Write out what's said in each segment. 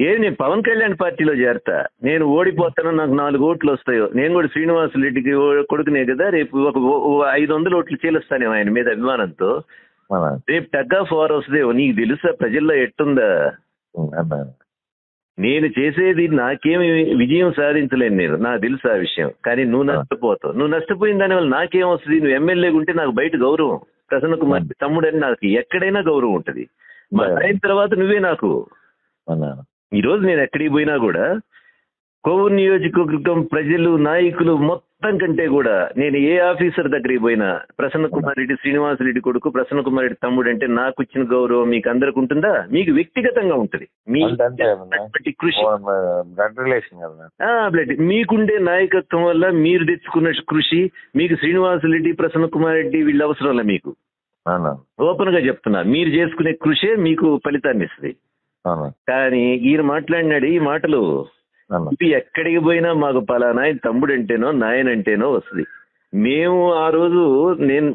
ఏది నేను పవన్ కళ్యాణ్ పార్టీలో చేరతా? నేను ఓడిపోతాను నాకు నాలుగు ఓట్లు వస్తాయో? నేను కూడా శ్రీనివాస్ రెడ్డికి కొడుకునే కదా? రేపు ఒక ఐదు వందల ఓట్లు చీలుస్తానేమో ఆయన మీద అభిమానంతో. రేపు టగ్ ఆఫ్ వార్ వస్తుందేమో? నీకు తెలుసా? ప్రజల్లో ఎట్టుందా? నేను చేసేది నాకేమి విజయం సాధించలేను నేను. నాకు తెలుసు ఆ విషయం. కానీ నువ్వు నష్టపోతావు. నువ్వు నష్టపోయిన దానివల్ల నాకేం వస్తుంది? నువ్వు ఎమ్మెల్యేగా ఉంటే నాకు బయట గౌరవం. ప్రసన్న కుమార్ తమ్ముడని నాకు ఎక్కడైనా గౌరవం ఉంటది. మా అయిన తర్వాత నువ్వే నాకు. అన్నా ఈ రోజు నేను ఎక్కడికి పోయినా కూడా కోవూరు నియోజకవర్గం ప్రజలు నాయకులు మొత్తం కంటే కూడా నేను ఏ ఆఫీసర్ దగ్గరికి పోయినా ప్రసన్న కుమార్ రెడ్డి శ్రీనివాస్ రెడ్డి కొడుకు ప్రసన్న కుమార్ రెడ్డి తమ్ముడు అంటే నాకు ఇచ్చిన గౌరవం మీకు అందరికి ఉంటుందా? మీకు వ్యక్తిగతంగా ఉంటది. మీ కృషి? మీకుండే నాయకత్వం వల్ల మీరు తెచ్చుకున్న కృషి మీకు శ్రీనివాస్ రెడ్డి ప్రసన్న కుమార్ రెడ్డి వీళ్ళ అవసరం మీకు. ఓపెన్గా చెప్తున్నా మీరు చేసుకునే కృషే మీకు ఫలితాన్ని ఇస్తుంది. కానీ ఈయన మాట్లాడినాడు ఈ మాటలు ఇది ఎక్కడికి పోయినా మాకు పలానా తమ్ముడు అంటేనో నాయన అంటేనో వస్తుంది. మేము ఆ రోజు నేను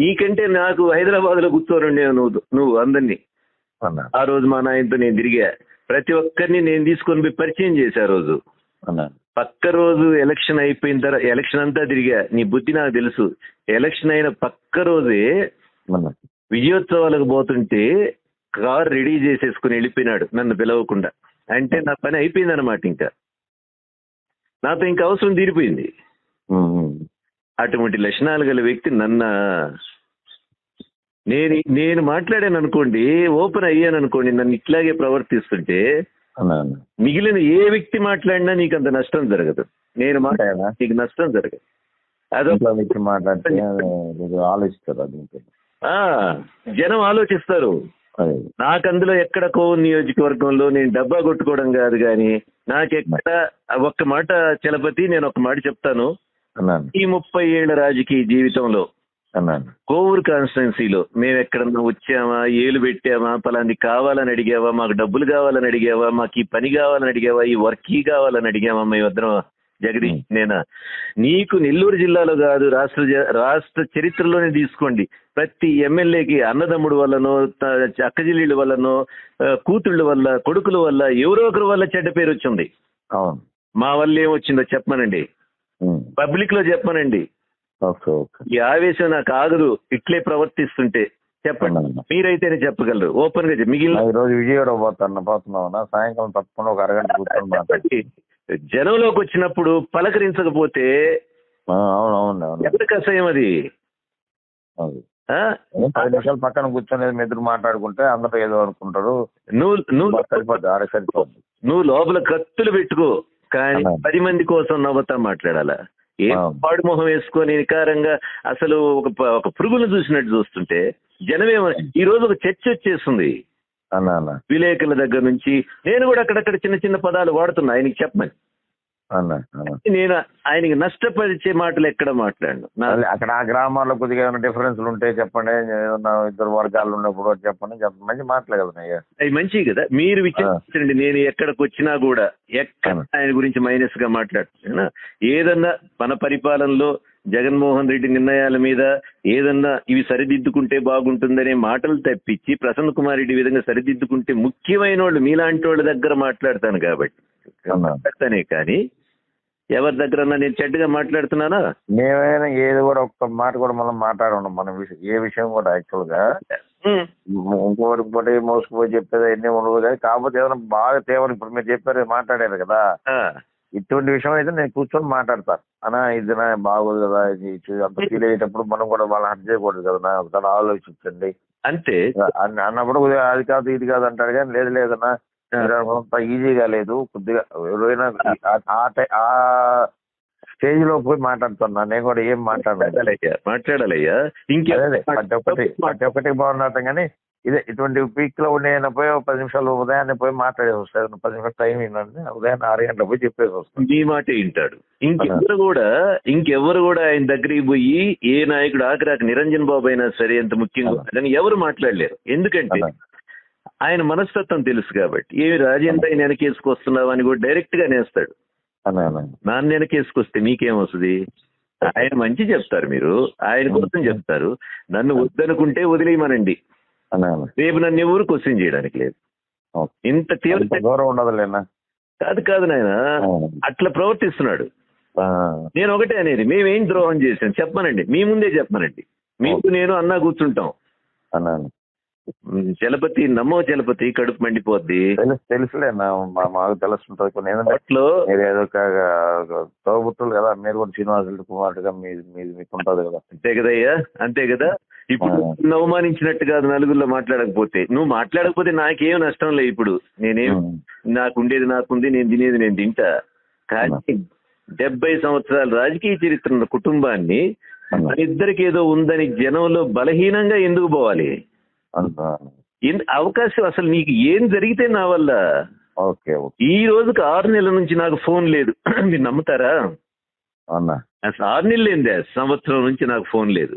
నీకంటే నాకు హైదరాబాద్లో కూర్చోనుండే నువ్వు నువ్వు అందరినీ. ఆ రోజు మా నాయనతో నేను తిరిగా ప్రతి ఒక్కరిని నేను తీసుకొని పోయి పరిచయం చేశా ఆ రోజు. పక్క రోజు ఎలక్షన్ అయిపోయిన తర్వాత ఎలక్షన్ అంతా తిరిగా నీ బుద్ధి నాకు తెలుసు. ఎలక్షన్ అయిన పక్క రోజే విజయోత్సవాలకు పోతుంటే కార్ రెడీ చేసేసుకుని వెళ్ళిపోయినాడు నన్ను పిలవకుండా. అంటే నా పని అయిపోయింది అనమాట ఇంకా. నాతో ఇంకా అవసరం తీరిపోయింది. అటువంటి లక్షణాలు గల వ్యక్తి నన్న. నేను నేను మాట్లాడాను అనుకోండి ఓపెన్ అయ్యాను అనుకోండి నన్ను ఇట్లాగే ప్రవర్తిస్తుంటే మిగిలిన ఏ వ్యక్తి మాట్లాడినా నీకు అంత నష్టం జరగదు. నేను మాట్లాడినా? నీకు నష్టం జరగదు. అదో మాట్లాడితే ఆలోచిస్తారు జనం ఆలోచిస్తారు. నాకు అందులో ఎక్కడ కోవూరు నియోజకవర్గంలో నేను డబ్బా కొట్టుకోవడం కాదు కానీ నాకెక్కడ ఒక్క మాట చలపతి నేను ఒక మాట చెప్తాను. ఈ ముప్పై ఏళ్ళ రాజకీయ జీవితంలో కోవూరు కాన్స్టిట్యున్సీలో మేము ఎక్కడన్నా వచ్చామా ఏలు పెట్టామా పలాంది కావాలని అడిగావా మాకు డబ్బులు కావాలని అడిగావా మాకు ఈ పని కావాలని అడిగావా ఈ వర్క్ కావాలని అడిగావా మేమిద్దరం జగదీష్ నేనా? నీకు నెల్లూరు జిల్లాలో కాదు రాష్ట్ర రాష్ట్ర చరిత్రలోనే తీసుకోండి. ప్రతి ఎమ్మెల్యేకి అన్నదమ్ముడు వల్లనో అక్కజిల్లీల వల్లనో కూతుళ్ళ వల్ల కొడుకుల వల్ల ఎవరో ఒకరి వల్ల చెడ్డ పేరు వచ్చింది. అవును. మా వల్ల ఏమొచ్చిందో చెప్పమనండి. పబ్లిక్లో చెప్పమనండి. ఈ ఆవేశం నాకు ఆగదు. ఇట్లే ప్రవర్తిస్తుంటే చెప్పండి. మీరైతేనే చెప్పగలరు. ఓపెన్గా. మిగిలిన ఈ రోజు విజయవాడ పోతాను పోతున్నావునా? సాయంకాలం తప్పకుండా ఒక అరగంట కూర్చొని. జనంలోకి వచ్చినప్పుడు పలకరించకపోతే ఎవరికి అసహ్యం అది? పది నిమిషాలు పక్కన కూర్చొని మీ ఇద్దరు మాట్లాడుకుంటే అందరూ ఏదో అనుకుంటారు. నువ్వు నువ్వు సరిపోద్ది నువ్వు లోపల కత్తులు పెట్టుకో కానీ. పది మంది కోసం నవ్వుతా మాట్లాడాలా? ఏం. పాడు మొహం వేసుకొని నికారంగా అసలు ఒక ఒక పురుగును చూసినట్టు చూస్తుంటే జనమేమో ఈ రోజు ఒక చర్చ వచ్చేస్తుంది అన్న అన్న. విలేకరుల దగ్గర నుంచి నేను కూడా అక్కడక్కడ చిన్న చిన్న పదాలు వాడుతున్నా ఆయనకి చెప్పమని. నేను ఆయనకి నష్టపరిచే మాటలు ఎక్కడ మాట్లాడను? అదే అక్కడ ఆ గ్రామాల్లో కొద్దిగా ఏమైనా డిఫరెన్స్లు ఉంటే చెప్పండి ఇద్దరు వర్గాలు ఉన్నప్పుడు చెప్పండి చెప్పండి. మంచి మాటలే కదా అవి మంచివి కదా. మీరు విచారించండి నేను ఎక్కడికి వచ్చినా కూడా ఎక్కడ. ఆయన గురించి మైనస్గా మాట్లాడుతున్నా. ఏదన్నా మన పరిపాలనలో జగన్మోహన్ రెడ్డి నిర్ణయాల మీద ఏదన్నా ఇవి సరిదిద్దుకుంటే బాగుంటుందనే మాటలు తప్పించి ప్రసన్న కుమార్ రెడ్డి విధంగా సరిదిద్దుకుంటే ముఖ్యమైన వాళ్ళు మీలాంటి వాళ్ళ దగ్గర మాట్లాడతాను కాబట్టి. మాట్లాడతానే కానీ ఎవరి దగ్గర నేను చెడ్డగా మాట్లాడుతున్నానా మేమైనా ఏది కూడా ఒక్క మాట కూడా మనం మాట్లాడడం మన ఏ విషయం కూడా యాక్చువల్గా. ఇంకోటి ఇంకోటి మోసుకుపోయి చెప్పేది అన్ని ఉండదు కానీ కాకపోతే ఏదైనా బాగా తేవాలి ఇప్పుడు మీరు చెప్పారు మాట్లాడారు కదా. ఇటువంటి విషయం అయితే నేను కూర్చొని మాట్లాడతాను. అన్నా ఇది నా బాగోదు కదా ఇది అంత ఫీల్ అయ్యేటప్పుడు మనం కూడా వాళ్ళని హట్ చేయకూడదు కదా నా ఒకసారి ఆలోచించండి. అంతే. అన్న- అన్నప్పుడు అది కాదు ఇది కాదు అంటాడు కానీ లేదు లేదన్నా అనుకున్నంత ఈజీగా లేదు. కొద్దిగా ఎవరైనా ఆ- స్టేజ్లో పోయి మాట్లాడుతున్నా. నేను కూడా ఏం మాట్లాడలేదు మాట్లాడాలయ్యా మాట్లాడాలయ్యా అదే ఇంకే అదే ప్రతి ఒక్కటి ప్రతి ఒక్కటి బాగున్నాడు కానీ ఇదే ఇటువంటి పీక్లో ఉండే ఆయన పోయి పది నిమిషాలు ఉదయాన్నే పోయి మాట్లాడేసి వస్తాడు పది నిమిషాలు టైం ఏంటంటే ఉదయాన్నే ఆరు గంటలకు పోయి చెప్పేసి వస్తాను మీ మాట వింటాడు. ఇంకెవరు కూడా ఇంకెవరు కూడా ఆయన దగ్గరికి పోయి ఏ నాయకుడు ఆఖరాకు నిరంజన్ బాబు అయినా సరే ఎంత ముఖ్యంగా ఎవరు మాట్లాడలేరు. ఎందుకంటే. ఆయన మనస్తత్వం తెలుసు కాబట్టి. ఏమి రాజేంద్ర ఆయన వెనకేసుకొస్తున్నావు అని కూడా డైరెక్ట్గా నేస్తాడు నాన్న వెనకేసుకొస్తే మీకేం వస్తుంది? ఆయన మంచి చెప్తారు మీరు. ఆయన కోసం చెప్తారు. నన్ను వద్దనుకుంటే వదిలేయమనండి. రేపు నన్ను ఎవరు క్వశ్చన్ చేయడానికి లేదు. ఇంత తీవ్ర అంత గౌరవం ఉండదులేనా కాదు కాదు నాయన. అట్లా ప్రవర్తిస్తున్నాడు. నేను ఒకటే అనేది మేమేం ద్రోహం చేశాం? చెప్పమనండి మీ ముందే చెప్పమనండి మీకు నేను అన్నా కూర్చుంటాం. అన్నాను చలపతి నమ్మో చలపతి కడుపు మండిపోద్ది. తెలుసు తెలుసులేనా మా- మాకు తెలుస్తుంటది కొన్ని. ఏంటంటే ఏదో తోబుట్టులు కదా మీరు కూడా శ్రీనివాసులు కుమారుడుగా మీది మీది మీకు ఉంటది కదా. అంతే కదయ్యా అంతే కదా. ఇప్పుడు అవమానించినట్టు కాదు నలుగురిలో మాట్లాడకపోతే. నువ్వు మాట్లాడకపోతే నాకేం నష్టం లేదు ఇప్పుడు. నేనేం ఉమ్. నాకు ఉండేది నాకుంది నేను తినేది నేను తింటా. కానీ డెబ్బై సంవత్సరాల రాజకీయ చరిత్ర ఉన్న కుటుంబాన్ని అన్నా. మన ఇద్దరికి ఏదో ఉందని జనంలో బలహీనంగా ఎందుకు పోవాలి? అవకాశం అసలు నీకు ఏం జరిగితే నా వల్ల? ఈ రోజుకి ఆరు నెలల నుంచి నాకు ఫోన్ లేదు. మీరు నమ్ముతారా? అసలు ఆరు నెలలు ఏందే? సంవత్సరం నుంచి నాకు ఫోన్ లేదు.